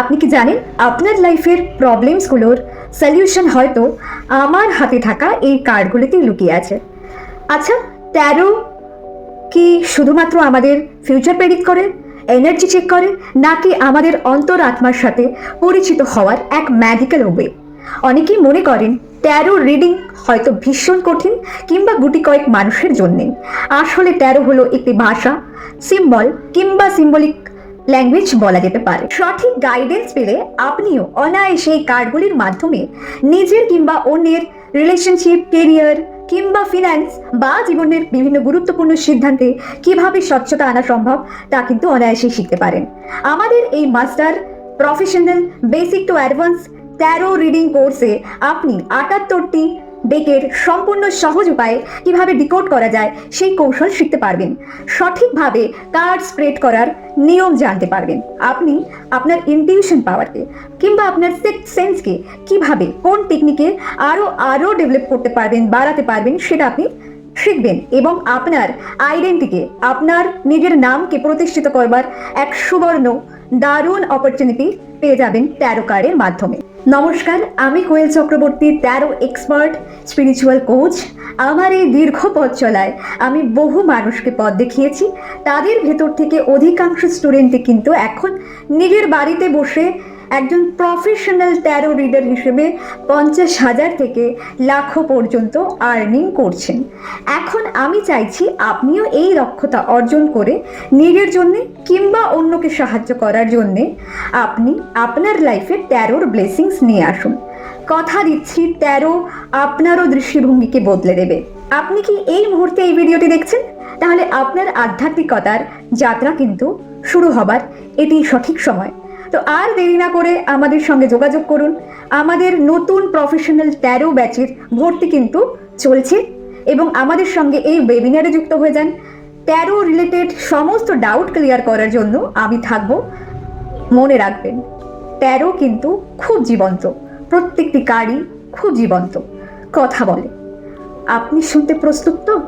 আপনি কি জানেন, আপনার লাইফের প্রবলেমসগুলোর সলিউশন হয়তো আমার হাতে থাকা এই কার্ডগুলিতেই লুকিয়ে আছে। আচ্ছা ট্যারো কি শুধুমাত্র আমাদের ফিউচার প্রেডিক্ট করে এনার্জি চেক করে, নাকি আমাদের অন্তর আত্মার সাথে পরিচিত হওয়ার এক ম্যাজিক্যাল ওয়ে অনেকেই মনে করেন ট্যারো রিডিং হয়তো ভীষণ কঠিন কিংবা গুটি কয়েক মানুষের জন্যে। আসলে ট্যারো হলো একটি ভাষা সিম্বল কিংবা সিম্বলিক ল্যাঙ্গুয়েজ বলা যেতে পারে। সঠিক গাইডেন্স পেলে আপনিও অনায়াসে এই কার্ডগুলির মাধ্যমে নিজের কিংবা অন্যের রিলেশনশিপ কেরিয়ার কিংবা ফিন্যান্স বা জীবনের বিভিন্ন গুরুত্বপূর্ণ সিদ্ধান্তে কীভাবে স্বচ্ছতা আনা সম্ভব তা কিন্তু অনায়াসেই শিখতে পারেন। আমাদের এই master professional basic to advance tarot reading কোর্সে আপনি আটাত্তরটি ডেকের সম্পূর্ণ সহজ উপায়ে কীভাবে ডিকোড করা যায় সেই কৌশল শিখতে পারবেন। সঠিকভাবে কার্ড স্প্রেড করার নিয়ম জানতে পারবেন। আপনি আপনার ইনটিউশন পাওয়ারকে কিংবা আপনার সিক্স সেন্সকে কীভাবে কোন টেকনিকে আরও আরও ডেভেলপ করতে পারবেন, বাড়াতে পারবেন, সেটা আপনি শিখবেন এবং আপনার আইডেন্টিকে আপনার নিজের নামকে প্রতিষ্ঠিত করবার এক সুবর্ণ, দারুণ অপরচুনিটি পেয়ে যাবেন ট্যারো কার্ডের মাধ্যমে। নমস্কার, আমি Koyel Chakraborty tarot expert spiritual coach আমার এই দীর্ঘ পথ চলায় আমি বহু মানুষকে পথ দেখিয়েছি। তাদের ভেতর থেকে অধিকাংশ স্টুডেন্টই কিন্তু এখন নিজের বাড়িতে বসে একজন প্রফেশনাল ট্যারো রিডার হিসেবে পঞ্চাশ হাজার থেকে লাখো পর্যন্ত আর্নিং করছেন। এখন আমি চাইছি আপনিও এই দক্ষতা অর্জন করে নিজের জন্যে কিংবা অন্যকে সাহায্য করার জন্যে আপনি আপনার লাইফে ট্যারোর ব্লেসিংস নিয়ে আসুন। কথা দিচ্ছি ট্যারো আপনারও দৃষ্টিভঙ্গিকে বদলে দেবে। আপনি কি এই মুহূর্তে এই ভিডিওটি দেখছেন? তাহলে আপনার আধ্যাত্মিকতার যাত্রা কিন্তু শুরু হবার এটি সঠিক সময়। তো আর দেরি না করে আমাদের সঙ্গে যোগাযোগ করুন। আমাদের নতুন প্রফেশনাল ট্যারো ব্যাচের ভর্তি কিন্তু চলছে এবং আমাদের সঙ্গে এই ওয়েবিনারে যুক্ত হয়ে যান। ট্যারো রিলেটেড সমস্ত ডাউট ক্লিয়ার করার জন্য আমি থাকব। মনে রাখবেন ট্যারো কিন্তু খুব জীবন্ত। প্রত্যেকটি কার্ডই খুব জীবন্ত। কথা বলে। আপনি শুনতে প্রস্তুত তো?